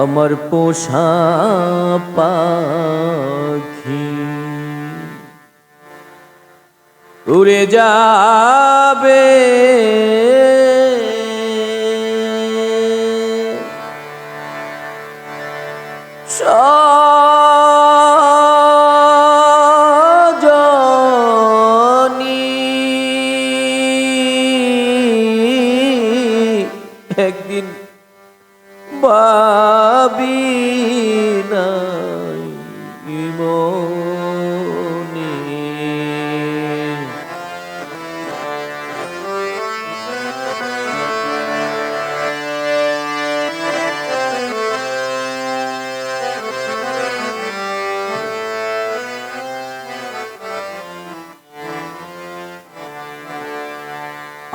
আমার পোষা পাখি। উড়ে যাবে। সজনী। একদিন বাবি নাই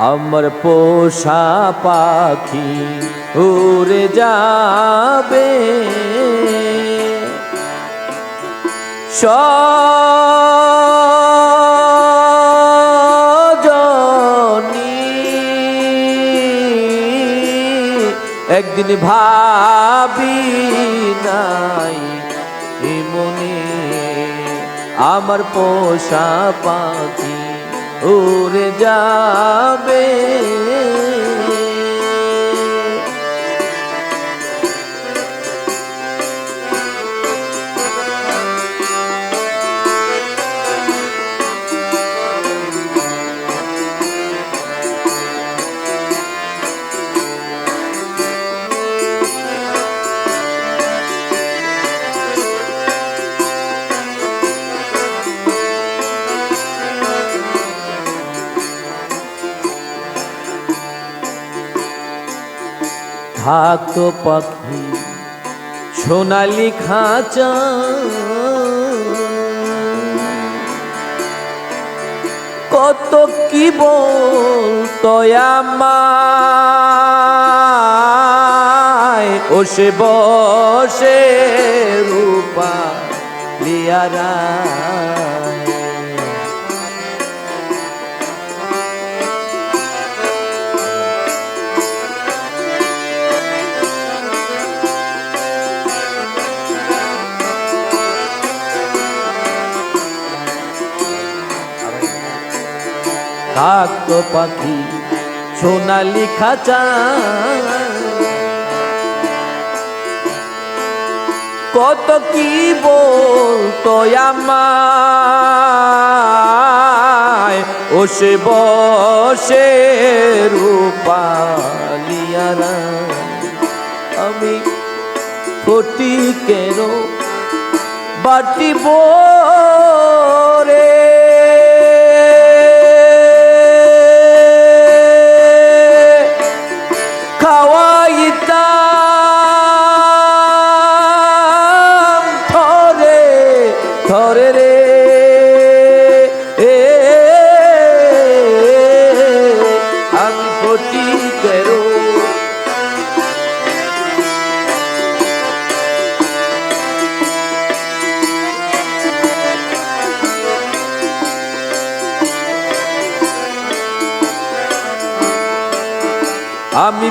আমার পোষা পাখি উড়ে যাবে। সজনী একদিন ভাবি নাই মনে আমার পোষা পাখি উড়ে যাবে। থাকতো পাখি সোনালি খাঁচা। কত কি বলতো আমায়? ওসে বসে রূপা লিয়ারা থাকতো পাখি সোনালি খাঁচা কত কি বলতো আমায়? ওসে বসে রূপালিয়ারা আমি ফটিকেরও বাটি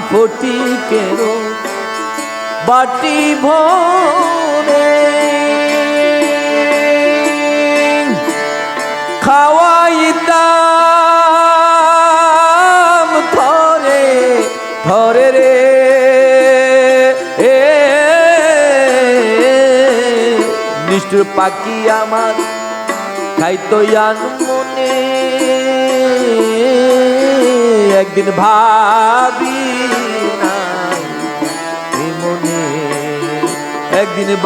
আমি ফটিকেরও বাটি ভরে খাওয়াইতাম ধরে ধরে রে। নিষ্ঠুর পাখি আমার খাইতো ইয়ান মনে। একদিন ভাবি একদিন এ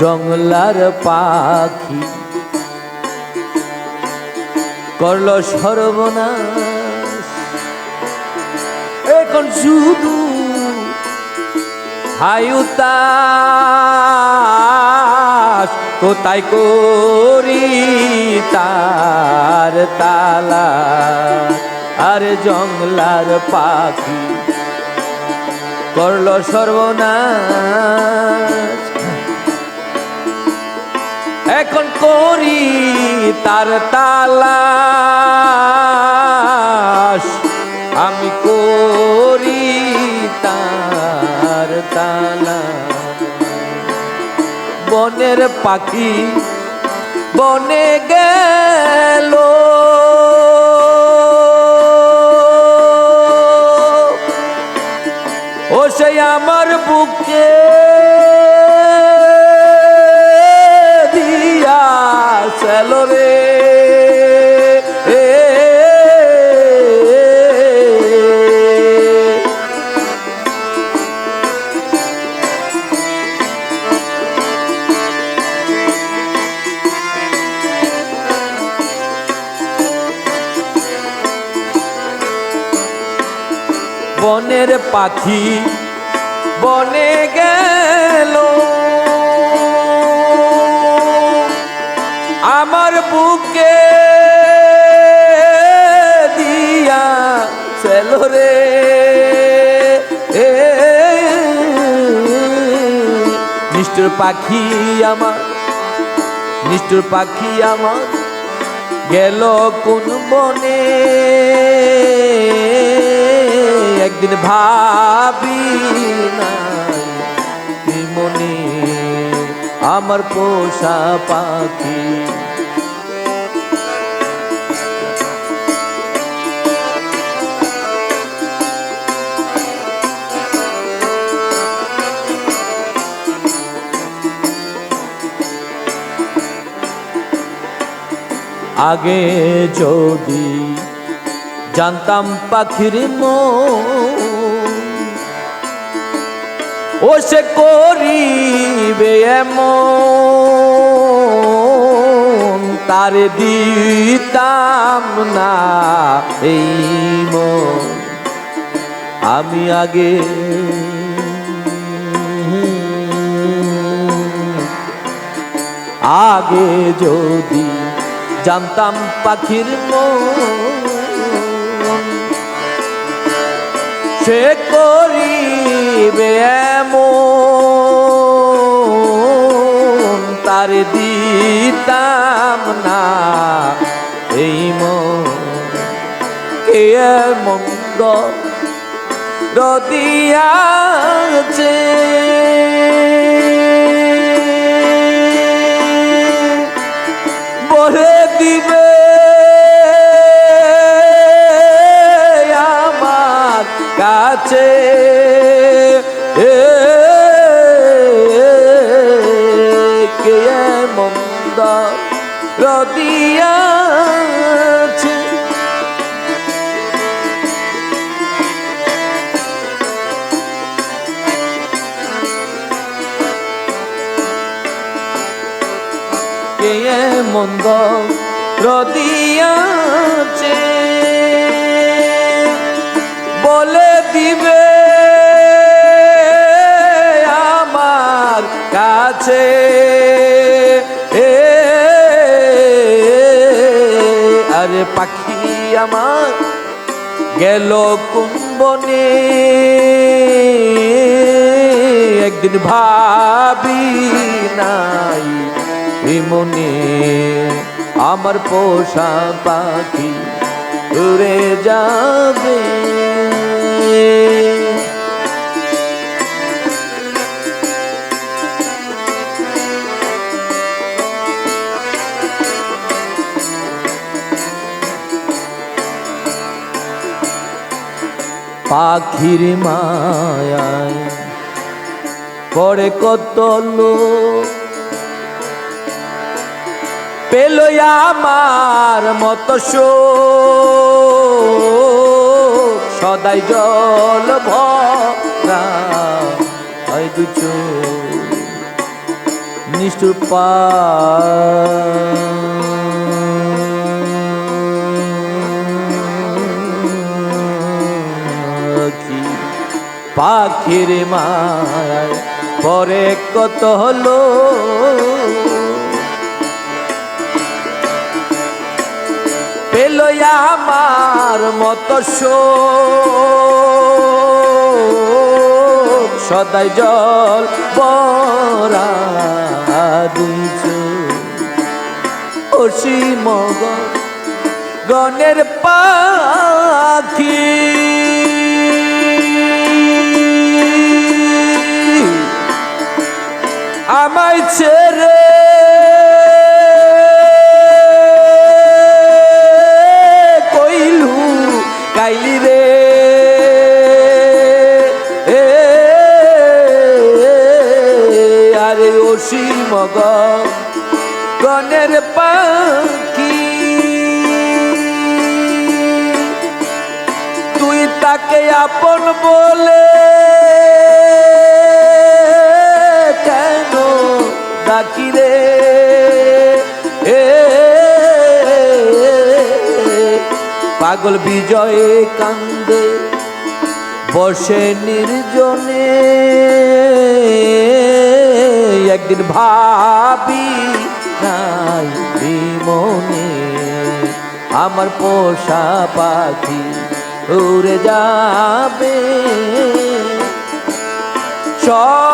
জঙ্গলার পাখি করল সর্বনাশ। এখন শুধু হায়ুতাস কোথায় করি তার তালা? আর জংলার পাখি করল সর্বনাশ। তার তালাশ আমি করি তার তালা বনের পাখি বনে গেল। ও সেই আমার বুকে রে। বনের পাখি বনে গেল নিষ্ঠুর পাখি আমার, নিষ্ঠুর পাখি আমার গেল কোন বনে। একদিন ভাবি নাই মনে, আমার পোষা পাখি আগে যদি জানতাম পাখির মন, ও সে করিবে এমন, তার দিতাম না এই আমি আগে আগে যদি জানতাম পাখির সে করিবে এমন তার দিতাম না এই মন। মন্দ রদিয়াছে বলে দিবে। আমার কাছে কে মন্দ রদিয়াছে কে মন্দ রদিয়াছে বলে দিবে আমার কাছে। আরে পাখি আমার গেল কুম্বনে। একদিন ভাবি নাই মনে। আমার পোষা পাখি উড়ে যাবে। পাখির মায়ায় পড়ে কত লোক পেল আমার মত সদাই জল ভরা হয় দু চোখ। নিষ্ঠুর পাখি। পাখির মায় পরে কত হলো? আমার মতো সদাই জল বরা দুই অসীম গণের পাখি। আমায় ছেড়ে গণের পাখি। তুই তাকে আপন বলে কেন ডাকি রে পাগল বিজয়ে কান্দে বসে নির্জনে। একদিন ভাবি নাই মনে আমার পোষা পাখি উড়ে যাবে। সজনী,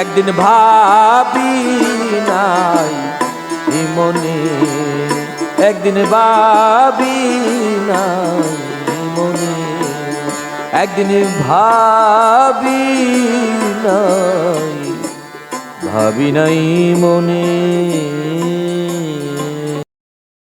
একদিন ভাবি নাই মনে একদিন ভাবি নাই মনে একদিন ভাবি নাই ভাবি নাই মনে।